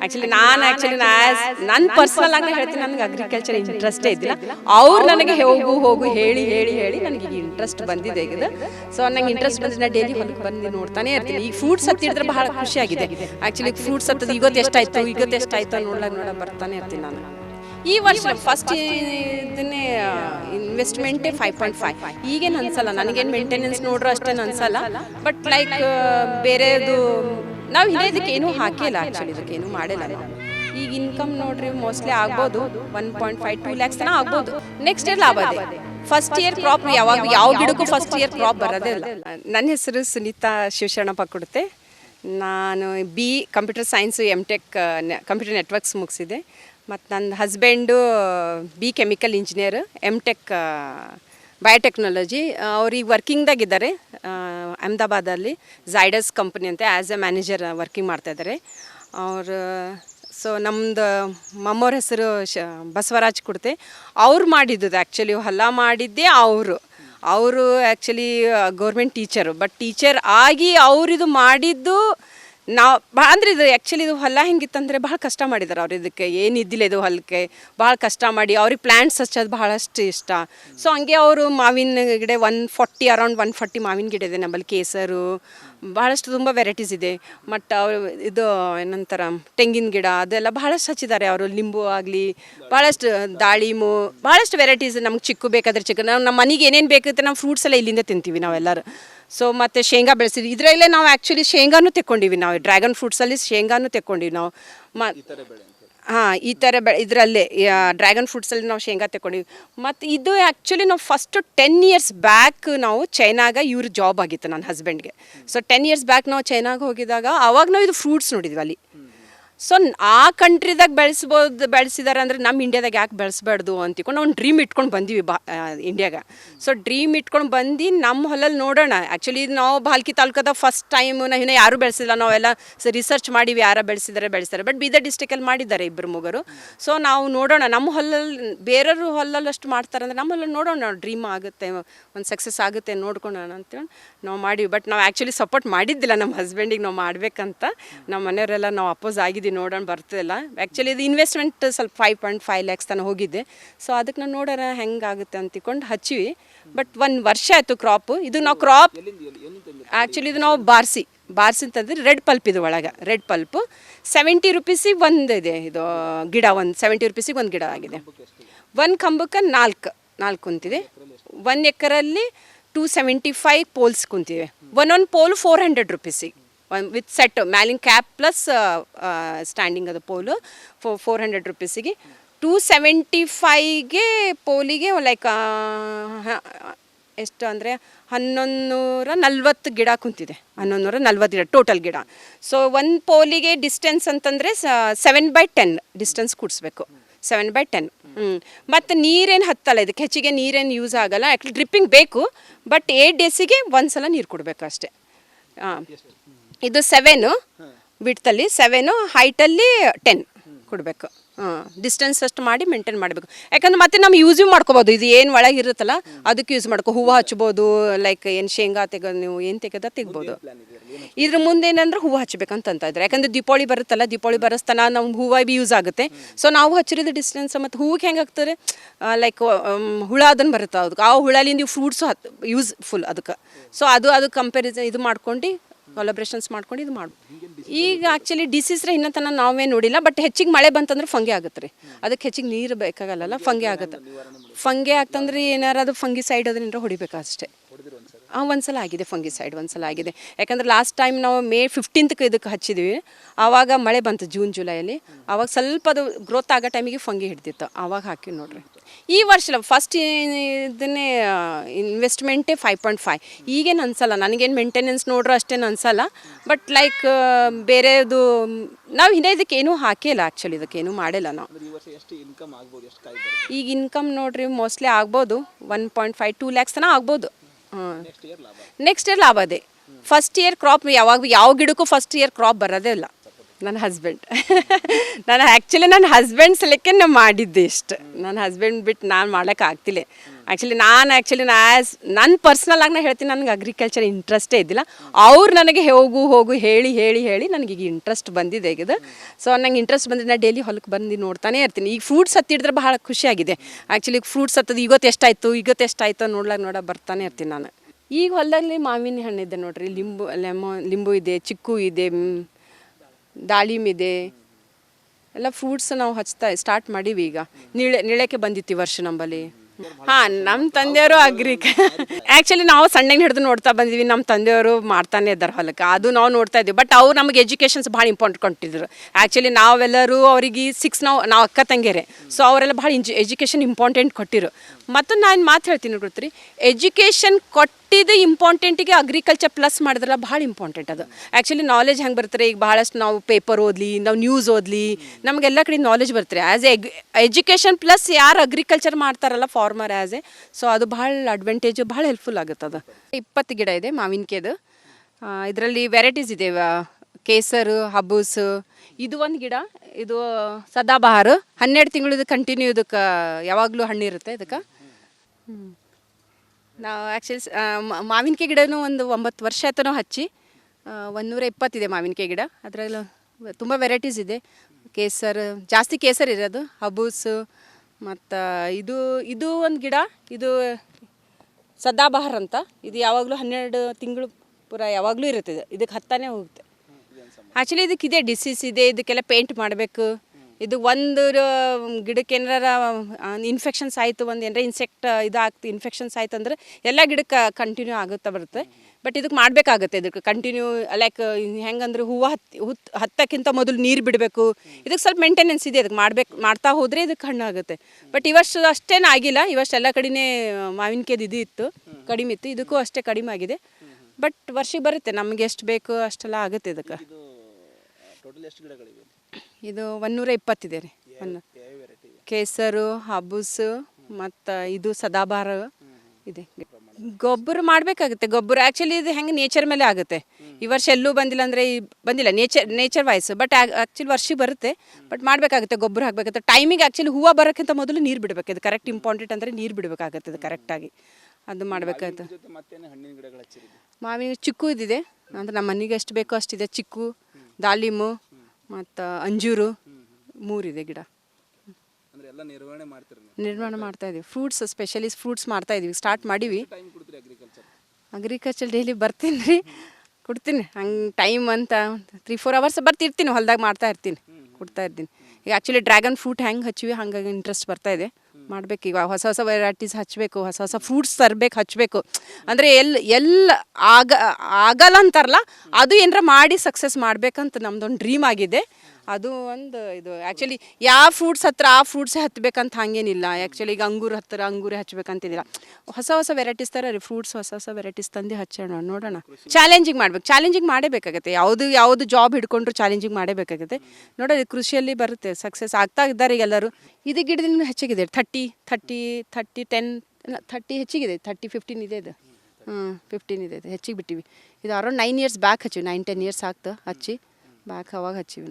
Actually ನಾನು actually ನನ್ನ personal ಆಗಿ ಹೇಳ್ತೀನಿ ನನಗೆ ಅಗ್ರಿಕಲ್ಚರ್ ಇಂಟ್ರೆಸ್ಟೇ ಇದ್ದಿಲ್ಲ. ಅವ್ರು ನನಗೆ ಹೋಗು ಹೋಗು ಹೇಳಿ ಹೇಳಿ ಹೇಳಿ ನನಗೆ ಈಗ ಇಂಟ್ರೆಸ್ಟ್ ಬಂದಿದೆ ಈಗ. ಸೊ ನಂಗೆ ಇಂಟ್ರೆಸ್ಟ್ ಬಂದಿದೆ ನಾನು ಡೈಲಿ ಹೊಲಕ್ಕೆ ಬಂದು ನೋಡ್ತಾನೆ ಇರ್ತೀನಿ. ಈಗ ಫ್ರೂಟ್ಸ್ ಹತ್ತಿದ್ರೆ ಬಹಳ ಖುಷಿಯಾಗಿದೆ ಆ್ಯಕ್ಚುಲಿ ಫ್ರೂಟ್ಸ್ ಹತ್ತದ ಇವತ್ತು ಎಷ್ಟಾಯ್ತು ಇವತ್ತು ಎಷ್ಟಾಯ್ತು ನೋಡ್ಲಾಗ ನೋಡ ಬರ್ತಾನೆ ಇರ್ತೀನಿ ನಾನು. ಈ ವರ್ಷ ಫಸ್ಟ್ ಇದನ್ನೇ ಇನ್ವೆಸ್ಟ್ಮೆಂಟೇ ಫೈವ್ ಪಾಯಿಂಟ್ ಫೈವ್ ಈಗೇನು ಅನ್ಸಲ್ಲ ನನಗೇನು ಮೇಂಟೆನೆನ್ಸ್ ನೋಡ್ರು ಅಷ್ಟೇನು ಅನ್ಸಲ್ಲ. ಬಟ್ ಲೈಕ್ ಬೇರೆದು ನಾವು ಇದಕ್ಕೆ ಏನೂ ಹಾಕಿಲ್ಲ ಆ್ಯಕ್ಚುಲಿ ಇದಕ್ಕೆ ಏನೂ ಮಾಡಿಲ್ಲ ನಾವು. ಈಗ ಇನ್ಕಮ್ ನೋಡ್ರಿ ಮೋಸ್ಟ್ಲಿ ಆಗ್ಬೋದು. One point five two lakhs ತನಕ ಆಗ್ಬೋದು. ನೆಕ್ಸ್ಟ್ ಇಯರ್ ಲಾಭ ಇದೆ. ಫಸ್ಟ್ ಇಯರ್ ಕ್ರಾಪ್ ಯಾವಾಗ ಯಾವ ಗಿಡಕ್ಕೂ ಫಸ್ಟ್ ಇಯರ್ ಕ್ರಾಪ್ ಬರೋದೇ ಇಲ್ಲ. ನನ್ನ ಹೆಸರು ಸುನೀತಾ ಶಿವಶರಣಪ್ಪ ಕೊಡುತ್ತೆ. ನಾನು B computer science M tech computer networks ಮುಗಿಸಿದೆ ಮತ್ತು ನನ್ನ husband B chemical engineer M tech biotechnology ಅವ್ರಿಗೆ ವರ್ಕಿಂಗ್ದಾಗಿದ್ದಾರೆ ಅಹಮದಾಬಾದಲ್ಲಿ ಝೈಡಸ್ ಕಂಪ್ನಿ ಅಂತ ಆ್ಯಸ್ ಎ ಮ್ಯಾನೇಜರ್ ವರ್ಕಿಂಗ್ ಮಾಡ್ತಾಯಿದ್ದಾರೆ ಅವರು ಸೊ ನಮ್ಮದು ಮಮ್ಮವ್ರ ಹೆಸರು ಶ, ಬಸವರಾಜ್ ಕುಡ್ತೆ. ಅವ್ರು ಮಾಡಿದ್ದು ಆ್ಯಕ್ಚುಲಿ ಹೊಲ ಮಾಡಿದ್ದೇ ಅವರು. ಅವರು actually government teacher but teacher ಆಗಿ ಅವರಿದು ಮಾಡಿದ್ದು ನಾವು ಬಾ ಅಂದ್ರೆ ಇದು ಆ್ಯಕ್ಚುಲಿ ಇದು ಹೊಲ ಹೆಂಗಿತ್ತಂದರೆ ಭಾಳ ಕಷ್ಟ ಮಾಡಿದ್ದಾರೆ ಅವ್ರು ಇದಕ್ಕೆ. ಏನು ಇದ್ದಿಲ್ಲ ಇದು ಹೊಲಕ್ಕೆ. ಭಾಳ ಕಷ್ಟ ಮಾಡಿ ಅವ್ರಿಗೆ ಪ್ಲ್ಯಾಂಟ್ಸ್ ಹಚ್ಚೋದು ಭಾಳಷ್ಟು ಇಷ್ಟ. ಸೊ ಹಂಗೆ ಅವರು ಮಾವಿನ ಗಿಡ one forty around one forty ಮಾವಿನ ಗಿಡ ಇದೆ ನಮ್ಮಲ್ಲಿ, ಕೇಸರು ಭಾಳಷ್ಟು ತುಂಬ ವೆರೈಟೀಸ್ ಇದೆ. ಮತ್ತು ಅವರು ಇದು ಏನಂತಾರ, ತೆಂಗಿನ ಗಿಡ, ಅದೆಲ್ಲ ಭಾಳಷ್ಟು ಹಚ್ಚಿದ್ದಾರೆ ಅವರು. ಲಿಂಬು ಆಗಲಿ ಭಾಳಷ್ಟು ದಾಳಿಮು ಭಾಳಷ್ಟು ವೆರೈಟೀಸ್ ನಮ್ಗೆ ಚಿಕ್ಕು ಬೇಕಾದ್ರೆ ಚಿಕ್ಕ. ನಾವು ನಮ್ಮ ಮನೆಗೆ ಏನೇನು ಬೇಕಿರುತ್ತೆ ನಾವು ಫ್ರೂಟ್ಸ್ ಎಲ್ಲ ಇಲ್ಲಿಂದ ತಿಂತೀವಿ ನಾವೆಲ್ಲರೂ. ಸೊ ಮತ್ತು ಶೇಂಗಾ ಬೆಳೆಸಿದ್ವಿ ಇದರಲ್ಲೇ ನಾವು ಆ್ಯಕ್ಚುಲಿ ಶೇಂಗಾನು ತೆಕ್ಕೊಂಡಿವಿ ನಾವು. ಡ್ರ್ಯಾಗನ್ ಫ್ರೂಟ್ಸಲ್ಲಿ ಶೇಂಗಾನು ತೆಕ್ಕೊಂಡಿವಿ ನಾವು. ಮ ಹಾಂ, ಈ ಥರ ಬೆ, ಇದರಲ್ಲೇ ಡ್ರ್ಯಾಗನ್ ಫ್ರೂಟ್ಸಲ್ಲಿ ನಾವು ಶೇಂಗಾ ತಗೊಂಡಿವಿ ಮತ್ತು ಇದು ಆ್ಯಕ್ಚುಲಿ ನಾವು ಫಸ್ಟ್ ಟೆನ್ ಇಯರ್ಸ್ ಬ್ಯಾಕ್ ನಾವು ಚೈನಾಗ ಇವ್ರ ಜಾಬ್ ಆಗಿತ್ತು ನನ್ನ ಹಸ್ಬೆಂಡ್ಗೆ ಸೊ ಟೆನ್ ಇಯರ್ಸ್ ಬ್ಯಾಕ್ ನಾವು ಚೈನಾಗ ಹೋಗಿದಾಗ ಅವಾಗ ನಾವು ಇದು ಫ್ರೂಟ್ಸ್ ನೋಡಿದ್ವಿ ಅಲ್ಲಿ. ಸೊ ಆ ಕಂಟ್ರಿದಾಗ ಬೆಳೆಸ್ಬೋದು, ಬೆಳೆಸಿದಾರೆ ಅಂದರೆ ನಮ್ಮ ಇಂಡ್ಯಾದಾಗ ಯಾಕೆ ಬೆಳೆಸ್ಬಾರ್ದು ಅಂತಿಕೊಂಡು ನಾವು ಡ್ರೀಮ್ ಇಟ್ಕೊಂಡು ಬಂದೀವಿ ಬಾ ಇಂಡಿಯಾಗ ಸೊ ಡ್ರೀಮ್ ಇಟ್ಕೊಂಡು ಬಂದು ನಮ್ಮ ಹೊಲಲ್ಲಿ ನೋಡೋಣ. ಆ್ಯಕ್ಚುಲಿ ನಾವು ಬಾಲ್ಕಿ ತಾಲೂಕದ ಫಸ್ಟ್ ಟೈಮ್ ನಾವು ಇನ್ನೂ ಯಾರೂ ಬೆಳೆಸಿಲ್ಲ. ನಾವೆಲ್ಲ ರಿಸರ್ಚ್ ಮಾಡಿವಿ ಯಾರು ಬೆಳೆಸಿದ್ದಾರೆ ಬೆಳೆಸ್ತಾರೆ ಬಟ್ ಬೀದರ್ ಡಿಸ್ಟಿಕಲ್ಲಿ ಮಾಡಿದ್ದಾರೆ ಇಬ್ಬರು ಮೂಗರು. ಸೊ ನಾವು ನೋಡೋಣ. ನಮ್ಮ ಹೊಲಲ್ಲಿ ಬೇರೆಯವರು ಹೊಲಲ್ಲಿ ಅಷ್ಟು ಮಾಡ್ತಾರೆ ಅಂದರೆ ನಮ್ಮ ಹೊಲಲ್ಲಿ ನೋಡೋಣ. ಡ್ರೀಮ್ ಆಗುತ್ತೆ, ಒಂದು ಸಕ್ಸಸ್ ಆಗುತ್ತೆ ನೋಡ್ಕೊಳ್ಳೋಣ ಅಂತೇಳಿ ನಾವು ಮಾಡಿವಿ. ಬಟ್ ನಾವು ಆ್ಯಕ್ಚುಲಿ ಸಪೋರ್ಟ್ ಮಾಡಿದ್ದಿಲ್ಲ. ನಮ್ಮ ಹಸ್ಬೆಂಡಿಗೆ ನಾವು ಮಾಡಬೇಕಂತ. ನಮ್ಮ ಮನೆಯವರೆಲ್ಲ ನಾವು ಅಪೋಸ್ ಆಗಿದ್ದೀವಿ. ನೋಡೋಣ ಬರ್ತಿಲ್ಲ ಆ್ಯಕ್ಚುಲಿ ಇದು ಇನ್ವೆಸ್ಟ್ಮೆಂಟ್ ಸ್ವಲ್ಪ ಫೈವ್ ಪಾಯಿಂಟ್ ಫೈವ್ ಲ್ಯಾಕ್ಸ್ ತನಕ ಹೋಗಿದ್ದೆ ಸೊ ಅದಕ್ಕೆ ನಾವು ನೋಡೋಣ ಹೆಂಗಾಗುತ್ತೆ ಅಂತಿಕೊಂಡು ಹಚ್ಚಿವಿ. ಬಟ್ ಒಂದು ವರ್ಷ ಆಯಿತು ಕ್ರಾಪ್ ಇದು ನಾವು ಕ್ರಾಪ್ ಆ್ಯಕ್ಚುಲಿ ಇದು ನಾವು ಬಾರಿಸಿ. ಬಾರ್ಸಿ ಅಂತಂದ್ರೆ ರೆಡ್ ಪಲ್ಪ್ ಇದು ಒಳಗೆ. ರೆಡ್ ಪಲ್ಪ್ ಸೆವೆಂಟಿ ರುಪೀಸಿಗೆ ಒಂದು ಇದೆ ಇದು, ಗಿಡ ಒಂದು. ಸೆವೆಂಟಿ ರುಪೀಸಿಗೆ ಒಂದು ಗಿಡ ಆಗಿದೆ. ಒಂದು ಕಂಬಕ್ಕೆ ನಾಲ್ಕು. ನಾಲ್ಕು ಕುಂತಿದೆ. ಒಂದು ಎಕರಲ್ಲಿ ಟೂ ಸೆವೆಂಟಿ ಫೈವ್ ಪೋಲ್ಸ್ ಕುಂತಿವೆ. ಒಂದೊಂದು ಪೋಲ್ ಫೋರ್ ಹಂಡ್ರೆಡ್ ರುಪೀಸಿಗೆ ಒನ್ ವಿತ್ ಸೆಟ್ ಮ್ಯಾಲಿನ ಕ್ಯಾಪ್ ಪ್ಲಸ್ ಸ್ಟ್ಯಾಂಡಿಂಗ್ ಅದು ಪೋಲು ಫೋ ಫೋರ್ ಹಂಡ್ರೆಡ್ ರುಪೀಸಿಗೆ ಟೂ ಸೆವೆಂಟಿ ಫೈವ್ಗೆ ಪೋಲಿಗೆ ಲೈಕ್ ಎಷ್ಟು ಅಂದರೆ ಹನ್ನೊಂದು ನೂರ ನಲ್ವತ್ತು ಗಿಡ ಕುಂತಿದೆ. ಹನ್ನೊಂದು ನೂರ ನಲ್ವತ್ತು ಗಿಡ. ಟೋಟಲ್ ಗಿಡ ಸೊ ಒಂದು ಪೋಲಿಗೆ ಡಿಸ್ಟೆನ್ಸ್ ಅಂತಂದರೆ ಸೆವೆನ್ ಬೈ ಟೆನ್ ಡಿಸ್ಟೆನ್ಸ್ ಕೂಡಿಸ್ಬೇಕು. ಸೆವೆನ್ ಬೈ ಟೆನ್ ಹ್ಞೂ ಮತ್ತು ನೀರೇನು ಹತ್ತಲ್ಲ, ಇದಕ್ಕೆ ಹೆಚ್ಚಿಗೆ ನೀರೇನು ಯೂಸ್ ಆಗಲ್ಲ. ಆ್ಯಕ್ಚುಲಿ ಡ್ರಿಪ್ಪಿಂಗ್ ಬೇಕು ಬಟ್ ಏಟ್ ಡೇಸಿಗೆ ಒಂದು ಸಲ ನೀರು ಕೊಡಬೇಕು ಅಷ್ಟೇ. ಹಾಂ. ಇದು ಸೆವೆನು ಬಿಡ್ತಲ್ಲಿ ಸೆವೆನು ಹೈಟಲ್ಲಿ ಟೆನ್ ಕೊಡಬೇಕು. ಹಾಂ ಡಿಸ್ಟೆನ್ಸ್ ಅಷ್ಟು ಮಾಡಿ ಮೇಂಟೈನ್ ಮಾಡಬೇಕು. ಯಾಕಂದ್ರೆ ಮತ್ತೆ ನಾವು ಯೂಸ್ ಮಾಡ್ಕೋಬೋದು. ಇದು ಏನು ಒಳಗೆ ಇರುತ್ತಲ್ಲ, ಅದಕ್ಕೆ ಯೂಸ್ ಮಾಡ್ಕೊ. ಹೂವು ಹಚ್ಬೋದು ಲೈಕ್ ಏನು ಶೇಂಗಾ ತೆಗೆದು ನೀವು ಏನು ತೆಗೆದ ತೆಗ್ಬೋದು. ಇದ್ರ ಮುಂದೆ ಏನಂದ್ರೆ ಹೂವು ಹಚ್ಬೇಕಂತ ಅಂತ ಇದ್ರೆ. ಯಾಕಂದ್ರೆ ದೀಪಾವಳಿ ಬರುತ್ತಲ್ಲ, ದೀಪಾವಳಿ ಬರಸ್ತನ ನಾವು ಹೂವು ಬಿ ಯೂಸ್ ಆಗುತ್ತೆ. ಸೊ ನಾವು ಹಚ್ಚಿರೋದು ಡಿಸ್ಟೆನ್ಸ್ ಮತ್ತು ಹೂವಿಗೆ ಹೆಂಗೆ ಹಾಕ್ತಾರೆ? ಲೈಕ್ ಹುಳ ಅದನ್ನು ಬರುತ್ತೆ. ಅದಕ್ಕೆ ಆ ಹುಳಲಿಂದ ಫ್ರೂಟ್ಸು ಹತ್ ಯೂಸ್ಫುಲ್ ಅದಕ್ಕೆ. ಸೊ ಅದು ಅದು ಕಂಪ್ಯಾರಿಸನ್ ಇದು ಮಾಡ್ಕೊಂಡು ಕೊಲಬ್ರೇಷನ್ಸ್ ಮಾಡ್ಕೊಂಡು ಇದು ಮಾಡು ಈಗ ಆ್ಯಕ್ಚುಲಿ ಡಿಸೀಸ್ರೆ ಇನ್ನತನ ನಾವೇ ನೋಡಿಲ್ಲ ಬಟ್ ಹೆಚ್ಚಿಗೆ ಮಳೆ ಬಂತಂದ್ರೆ ಫಂಗೆ ಆಗುತ್ತೆ ರೀ. ಅದಕ್ಕೆ ಹೆಚ್ಚಿಗೆ ನೀರು ಬೇಕಾಗಲ್ಲ ಫಂಗೆ ಆಗುತ್ತೆ. ಫಂಗೆ ಆಗ್ತಂದ್ರೆ ಏನಾರು ಅದು ಫಂಗಿ ಸೈಡ್ ಅದರಿಂದ ಹೊಡಿಬೇಕು ಅಷ್ಟೇ. ಹಾಂ ಒಂದ್ಸಲ ಆಗಿದೆ ಫಂಗಿ ಸೈಡ್ ಒಂದ್ಸಲ ಆಗಿದೆ. ಯಾಕಂದ್ರೆ ಲಾಸ್ಟ್ ಟೈಮ್ ನಾವು ಮೇ ಫಿಫ್ಟೀನ್ತ್ಗೆ ಇದಕ್ಕೆ ಹಚ್ಚಿದ್ವಿ. ಆವಾಗ ಮಳೆ ಬಂತು ಜೂನ್ ಜುಲೈಯಲ್ಲಿ ಆವಾಗ ಸ್ವಲ್ಪ ಅದು ಗ್ರೋತ್ ಆಗೋ ಟೈಮಿಗೆ ಫಂಗಿ ಹಿಡ್ದಿತ್ತು. ಆವಾಗ ಹಾಕಿ ನೋಡ್ರಿ. ಈ ವರ್ಷ ಫಸ್ಟ್ ಇದನ್ನೇ ಇನ್ವೆಸ್ಟ್ಮೆಂಟೇ ಫೈವ್ ಪಾಯಿಂಟ್ ಫೈವ್ ಈಗೇನು ಅನ್ಸಲ್ಲ ನನಗೇನು ಮೇಂಟೆನೆನ್ಸ್ ನೋಡ್ರು ಅಷ್ಟೇನು ಅನ್ಸಲ್ಲ. ಬಟ್ ಲೈಕ್ ಬೇರೆದು ನಾವು ಹಿಂದೆ ಇದಕ್ಕೆ ಏನೂ ಹಾಕಿಲ್ಲ ಆ್ಯಕ್ಚುಲಿ ಇದಕ್ಕೆ ಏನೂ ಮಾಡಿಲ್ಲ ನಾವು. ಈಗ ಇನ್ಕಮ್ ನೋಡ್ರಿ ಮೋಸ್ಟ್ಲಿ ಆಗ್ಬೋದು. One point five two lakhs ತನಕ ಆಗ್ಬೋದು. ನೆಕ್ಸ್ಟ್ ಇಯರ್ ಲಾಭ. ನೆಕ್ಸ್ಟ್ ಇಯರ್ ಲಾಭ ಅದೇ. ಫಸ್ಟ್ ಇಯರ್ ಕ್ರಾಪ್ ಯಾವಾಗ ಯಾವ ಗಿಡಕ್ಕೂ ಫಸ್ಟ್ ಇಯರ್ ಕ್ರಾಪ್ ಬರೋದೇ ಇಲ್ಲ. ನನ್ನ ಹಸ್ಬೆಂಡ್ ನಾನು ಆ್ಯಕ್ಚುಲಿ ನನ್ನ ಹಸ್ಬೆಂಡ್ ಸಲಕ್ಕೆ ನಾನು ಮಾಡಿದ್ದೆ ಇಷ್ಟು. ನನ್ನ ಹಸ್ಬೆಂಡ್ ಬಿಟ್ಟು ನಾನು ಮಾಡೋಕೆ ಆಗ್ತಿಲ್ಲ. ಆ್ಯಕ್ಚುಲಿ ನಾನು ಆ್ಯಕ್ಚುಲಿ ನಾ ಆ್ಯಸ್ ನನ್ನ ಪರ್ಸ್ನಲ್ ಆಗಿ ನಾ ಹೇಳ್ತೀನಿ, ನನಗೆ ಅಗ್ರಿಕಲ್ಚರ್ ಇಂಟ್ರೆಸ್ಟೇ ಇದ್ದಿಲ್ಲ. ಅವ್ರು ನನಗೆ ಹೋಗು ಹೋಗು, ಹೇಳಿ ಹೇಳಿ ಹೇಳಿ ನನಗೆ ಈಗ ಇಂಟ್ರೆಸ್ಟ್ ಬಂದಿದೆ ಈಗ ಸೊ ನಂಗೆ ಇಂಟ್ರೆಸ್ಟ್ ಬಂದಿದೆ, ನಾ ಡೈಲಿ ಹೊಲಕ್ಕೆ ಬಂದು ನೋಡ್ತಾನೆ ಇರ್ತೀನಿ. ಈಗ ಫ್ರೂಟ್ಸ್ ಹತ್ತಿಡಿದ್ರೆ ಬಹಳ ಖುಷಿಯಾಗಿದೆ ಆ್ಯಕ್ಚುಲಿ ಫ್ರೂಟ್ಸ್ ಹತ್ತದು ಇವತ್ತು ಎಷ್ಟಾಯಿತು ಇವತ್ತು ಎಷ್ಟಾಯಿತು ನೋಡ್ಲಾಗ ನೋಡ ಬರ್ತಾನೆ ಇರ್ತೀನಿ ನಾನು. ಈಗ ಹೊಲದಲ್ಲಿ ಮಾವಿನ ಹಣ್ಣಿದೆ ನೋಡ್ರಿ. ಲಿಂಬು, ಲೆಮೋ, ಲಿಂಬು ಇದೆ, ಚಿಕ್ಕು ಇದೆ ದಾಳಿಂಬಿದೆ ಎಲ್ಲ ಫ್ರೂಟ್ಸ್ ನಾವು ಹಚ್ತಾ ಸ್ಟಾರ್ಟ್ ಮಾಡೀವಿ ಈಗ. ನೀಳೆ ನಿಳೆಕೆ ಬಂದಿತ್ತು ಈ ವರ್ಷ ನಂಬಲ್ಲಿ. ಹಾಂ ನಮ್ಮ ತಂದೆಯವರು ಅಗ್ರಿಕ ಆ್ಯಕ್ಚುಲಿ ನಾವು ಸಣ್ಣಗೆ ಹಿಡಿದು ನೋಡ್ತಾ ಬಂದೀವಿ ನಮ್ಮ ತಂದೆಯವರು ಮಾಡ್ತಾನೆ ಇದ್ದಾರೆ ಹೊಲಕ್ಕೆ. ಅದು ನಾವು ನೋಡ್ತಾ ಇದ್ದೀವಿ ಬಟ್ ಅವ್ರು ನಮಗೆ ಎಜುಕೇಷನ್ಸ್ ಭಾಳ ಇಂಪಾರ್ಟೆಂಟ್ ಕೊಟ್ಟಿದ್ರು. ಆ್ಯಕ್ಚುಲಿ ನಾವೆಲ್ಲರೂ ಅವರಿಗೆ ಸಿಕ್ಸ್ ನಾವು ನಾವು ಅಕ್ಕ ತಂಗಿಯರೇ. ಸೊ ಅವರೆಲ್ಲ ಭಾಳ ಇಂಜು ಎಜುಕೇಷನ್ ಇಂಪಾರ್ಟೆಂಟ್ ಕೊಟ್ಟಿರು. ಮತ್ತು ನಾನು ಮಾತು ಹೇಳ್ತೀನಿ ಗೊತ್ತ್ರಿ ಎಜುಕೇಷನ್ ಕೊಟ್ಟಿದ್ದು ಇಂಪಾರ್ಟೆಂಟಿಗೆ ಅಗ್ರಿಕಲ್ಚರ್ ಪ್ಲಸ್ ಮಾಡಿದ್ರಲ್ಲ, ಭಾಳ ಇಂಪಾರ್ಟೆಂಟ್ ಅದು. ಆ್ಯಕ್ಚುಲಿ ನಾಲೆಜ್ ಹೆಂಗೆ ಬರ್ತಾರೆ ಈಗ ಭಾಳಷ್ಟು ನಾವು ಪೇಪರ್ ಓದಲಿ, ನಾವು ನ್ಯೂಸ್ ಓದಲಿ, ನಮಗೆಲ್ಲ ಕಡೆ ನಾಲೆಜ್ ಬರ್ತಾರೆ ಆ್ಯಸ್ ಎ ಎಜುಕೇಷನ್ ಪ್ಲಸ್ ಯಾರು ಅಗ್ರಿಕಲ್ಚರ್ ಮಾಡ್ತಾರಲ್ಲ ಫಾರ್ಮರ್ ಆ್ಯಸ್ ಎ ಸೊ ಅದು ಭಾಳ ಅಡ್ವಾಂಟೇಜ್ ಭಾಳ ಹೆಲ್ಪ್ಫುಲ್ ಆಗುತ್ತೆ ಅದು. ಇಪ್ಪತ್ತು ಗಿಡ ಇದೆ ಮಾವಿನಕಾಯ್ದು ಇದರಲ್ಲಿ ವೆರೈಟೀಸ್ ಇದೆ ಕೇಸರು, ಹಬ್ಬಸ್, ಇದು ಒಂದು ಗಿಡ, ಇದು ಸದಾಬಹಾರು. ಹನ್ನೆರಡು ತಿಂಗಳು ಇದು ಕಂಟಿನ್ಯೂ ಇದಕ್ಕೆ, ಯಾವಾಗಲೂ ಹಣ್ಣಿರುತ್ತೆ ಇದಕ್ಕೆ. ನಾವು ಆ್ಯಕ್ಚುಲಿ ಮಾವಿನಕಾಯಿ ಗಿಡನೂ ಒಂದು ಒಂಬತ್ತು ವರ್ಷ ಆಯ್ತನೋ ಹಚ್ಚಿ ಒಂದೂರ ಇಪ್ಪತ್ತಿದೆ ಮಾವಿನಕಾಯಿ ಗಿಡ. ಅದರಲ್ಲೂ ತುಂಬ ವೆರೈಟೀಸ್ ಇದೆ. ಕೇಸರ್, ಜಾಸ್ತಿ ಕೇಸರ್ ಇರೋದು ಹಬೂಸು, ಮತ್ತು ಇದು ಇದು ಒಂದು ಗಿಡ, ಇದು ಸದಾಬಹಾರ್ ಅಂತ. ಇದು ಯಾವಾಗಲೂ ಹನ್ನೆರಡು ತಿಂಗಳು ಪೂರ ಯಾವಾಗಲೂ ಇರುತ್ತೆ ಇದು ಇದಕ್ಕೆ ಹತ್ತಾನೇ ಹೋಗುತ್ತೆ. ಆ್ಯಕ್ಚುಲಿ ಇದಕ್ಕೆ ಇದೆ ಡಿಸೀಸ್ ಇದೆ, ಇದಕ್ಕೆಲ್ಲ ಪೇಂಟ್ ಮಾಡಬೇಕು. ಇದು ಒಂದು ಗಿಡಕ್ಕೆ ಏನಾರ ಇನ್ಫೆಕ್ಷನ್ಸ್ ಆಯಿತು ಒಂದು ಏನಾರ ಇನ್ಸೆಕ್ಟ್ ಇದಾಗ್ತು ಇನ್ಫೆಕ್ಷನ್ಸ್ ಆಯ್ತು ಅಂದ್ರೆ ಎಲ್ಲ ಗಿಡಕ್ಕೆ ಕಂಟಿನ್ಯೂ ಆಗುತ್ತಾ ಬರುತ್ತೆ. ಬಟ್ ಇದಕ್ಕೆ ಮಾಡಬೇಕಾಗುತ್ತೆ ಇದಕ್ಕೆ ಕಂಟಿನ್ಯೂ ಲೈಕ್ ಹೆಂಗಂದ್ರೆ ಹೂವು ಹತ್ತಿ ಹುತ್, ಹತ್ತಕ್ಕಿಂತ ಮೊದಲು ನೀರು ಬಿಡಬೇಕು. ಇದಕ್ಕೆ ಸ್ವಲ್ಪ ಮೇಂಟೆನೆನ್ಸ್ ಇದೆ ಅದಕ್ಕೆ ಮಾಡ್ಬೇಕು, ಮಾಡ್ತಾ ಹೋದರೆ ಇದಕ್ಕೆ ಹಣ್ಣಾಗುತ್ತೆ ಬಟ್ ಈ ವರ್ಷ ಅಷ್ಟೇನು ಆಗಿಲ್ಲ, ಈ ವರ್ಷ ಎಲ್ಲ ಕಡೆನೇ ಮಾವಿನಕಾಯ್ದು ಇದು ಇತ್ತು, ಕಡಿಮೆ ಇತ್ತು, ಇದಕ್ಕೂ ಅಷ್ಟೇ ಕಡಿಮೆ ಆಗಿದೆ. ಬಟ್ ವರ್ಷಕ್ಕೆ ಬರುತ್ತೆ, ನಮಗೆ ಎಷ್ಟು ಬೇಕು ಅಷ್ಟೆಲ್ಲ ಆಗುತ್ತೆ ಇದಕ್ಕೆ. ಇದು ಒನ್ನೂರ ಇಪ್ಪತ್ತಿದೆ ರೀ. ಕೇಸರು ಹಬ್ಬಸು ಮತ್ತು ಇದು ಸದಾಬಾರ ಇದೆ. ಗೊಬ್ಬರ ಮಾಡಬೇಕಾಗುತ್ತೆ. ಗೊಬ್ಬರ ಆ್ಯಕ್ಚುಲಿ ಇದು ಹೆಂಗೆ ನೇಚರ್ ಮೇಲೆ ಆಗುತ್ತೆ. ಈ ವರ್ಷ ಎಲ್ಲೂ ಬಂದಿಲ್ಲ ಅಂದರೆ ಬಂದಿಲ್ಲ. Nature nature wise but actually ವರ್ಷ ಬರುತ್ತೆ. ಬಟ್ ಮಾಡಬೇಕಾಗುತ್ತೆ, ಗೊಬ್ಬರ ಹಾಕಬೇಕಾಗುತ್ತೆ. ಟೈಮಿಗೆ ಆ್ಯಕ್ಚುಲಿ ಹೂವು ಬರೋಕ್ಕಿಂತ ಮೊದಲು ನೀರು ಬಿಡಬೇಕು. ಇದು ಕರೆಕ್ಟ್ ಇಂಪಾರ್ಟೆಂಟ್ ಅಂದರೆ ನೀರು ಬಿಡಬೇಕಾಗುತ್ತೆ ಇದು ಕರೆಕ್ಟಾಗಿ ಅದು ಮಾಡಬೇಕಾಗುತ್ತೆ. ಮಾವಿನ ಚಿಕ್ಕು ಇದಿದೆ. ಅಂದರೆ ನಮ್ಮ ಮನೆಗೆ ಎಷ್ಟು ಬೇಕೋ ಅಷ್ಟಿದೆ. ಚಿಕ್ಕು, ದಾಳಿಂಬು ಮತ್ತು ಅಂಜೂರು ಮೂರಿದೆ ಗಿಡ. ಅಂದ್ರೆ ಎಲ್ಲ ನಿರ್ವಹಣೆ ಮಾಡ್ತೀರಿ ನೀವು? ನಿರ್ಮಾಣ ಮಾಡ್ತಾ ಇದೀವಿ. ಫ್ರೂಟ್ಸ್ ಸ್ಪೆಷಲಿಸ್ಟ್ ಫ್ರೂಟ್ಸ್ ಮಾಡ್ತಾ ಇದೀವಿ. ಸ್ಟಾರ್ಟ್ ಮಾಡೀವಿ. ಟೈಮ್ ಕೊಡ್ತೀರಿ ಅಗ್ರಿಕಲ್ಚರ್ ಅಗ್ರಿಕಲ್ಚರ್ ಡೈಲಿ ಬರ್ತೀನಿ ರೀ ಕೊಡ್ತೀನಿ. ಹಂಗೆ ಟೈಮ್ ಅಂತ ತ್ರೀ ಫೋರ್ ಅವರ್ಸ್ ಬರ್ತಿರ್ತೀನಿ. ಹೊಲ್ದಾಗ ಮಾಡ್ತಾ ಇರ್ತೀನಿ. ಕೊಡ್ತಾ ಇರ್ತೀನಿ. ಈಗ ಆ್ಯಕ್ಚುಲಿ ಡ್ರ್ಯಾಗನ್ ಫ್ರೂಟ್ ಹೆಂಗೆ ಹಚ್ಚಿವಿ ಹಂಗಾಗಿ ಇಂಟ್ರೆಸ್ಟ್ ಬರ್ತಾ ಇದೆ. ಮಾಡ್ಬೇಕು. ಈಗ ಹೊಸ ಹೊಸ ವೆರೈಟೀಸ್ ಹಚ್ಚಬೇಕು ಹೊಸ ಹೊಸ ಫ್ರೂಟ್ಸ್ ತರಬೇಕು ಹಚ್ಚಬೇಕು ಅಂದರೆ ಎಲ್ಲಿ ಎಲ್ಲ ಆಗ, ಆಗಲ್ಲ ಅಂತಾರಲ್ಲ, ಅದು ಏನಾರ ಮಾಡಿ ಸಕ್ಸಸ್ ಮಾಡಬೇಕಂತ ನಮ್ದೊಂದು ಡ್ರೀಮ್ ಆಗಿದೆ. ಅದು ಒಂದು ಇದು. ಆ್ಯಕ್ಚುಲಿ ಯಾವ ಫ್ರೂಟ್ಸ್ ಹತ್ತಿರ ಆ ಫ್ರೂಟ್ಸೇ ಹತ್ತಬೇಕಂತ ಹಾಗೇನಿಲ್ಲ. ಆ್ಯಕ್ಚುಲಿ ಈಗ ಅಂಗೂರು ಹತ್ತಿರ ಅಂಗೂರೇ ಹಚ್ಬೇಕಂತಿದ್ದಿಲ್ಲ ಹೊಸ ಹೊಸ ವೆರೈಟೀಸ್ ಥರ ರೀ ಫ್ರೂಟ್ಸ್ ಹೊಸ ಹೊಸ ವೆರೈಟೀಸ್ ತಂದು ಹಚ್ಚೋಣ, ನೋಡೋಣ. ಚಾಲೆಂಜಿಂಗ್ ಮಾಡ್ಬೇಕು. ಚಾಲೆಂಜಿಂಗ್ ಮಾಡಬೇಕಾಗತ್ತೆ ಯಾವುದು ಯಾವುದು ಜಾಬ್ ಹಿಡ್ಕೊಂಡ್ರು ಚಾಲೆಂಜಿಂಗ್ ಮಾಡಬೇಕಾಗತ್ತೆ ನೋಡೋದು ಕೃಷಿಯಲ್ಲಿ ಬರುತ್ತೆ ಸಕ್ಸಸ್ ಆಗ್ತಾ ಇದ್ದಾರೆ ಎಲ್ಲರೂ. ಇದು ಗಿಡದಿಂದ ಹೆಚ್ಚಿಗಿದೆ thirty thirty thirty ten thirty ಹೆಚ್ಚಿಗಿದೆ thirty fifteen ಇದೆ ಇದು. ಹ್ಞೂ ಫಿಫ್ಟೀನ್ ಇದೆ ಇದು, ಹೆಚ್ಚಿಗೆ ಬಿಟ್ಟಿವಿ. ಇದು ಅರೌಂಡ್ ನೈನ್ ಇಯರ್ಸ್ ಬ್ಯಾಕ್ ಹಚ್ಚಿವಿ ನೈನ್ ಟೆನ್ ಇಯರ್ಸ್ ಆಗ್ತು ಹಚ್ಚಿ ಬ್ಯಾಕ್ ಅವಾಗ ಹಚ್ಚಿವಿ ನೋಡಿ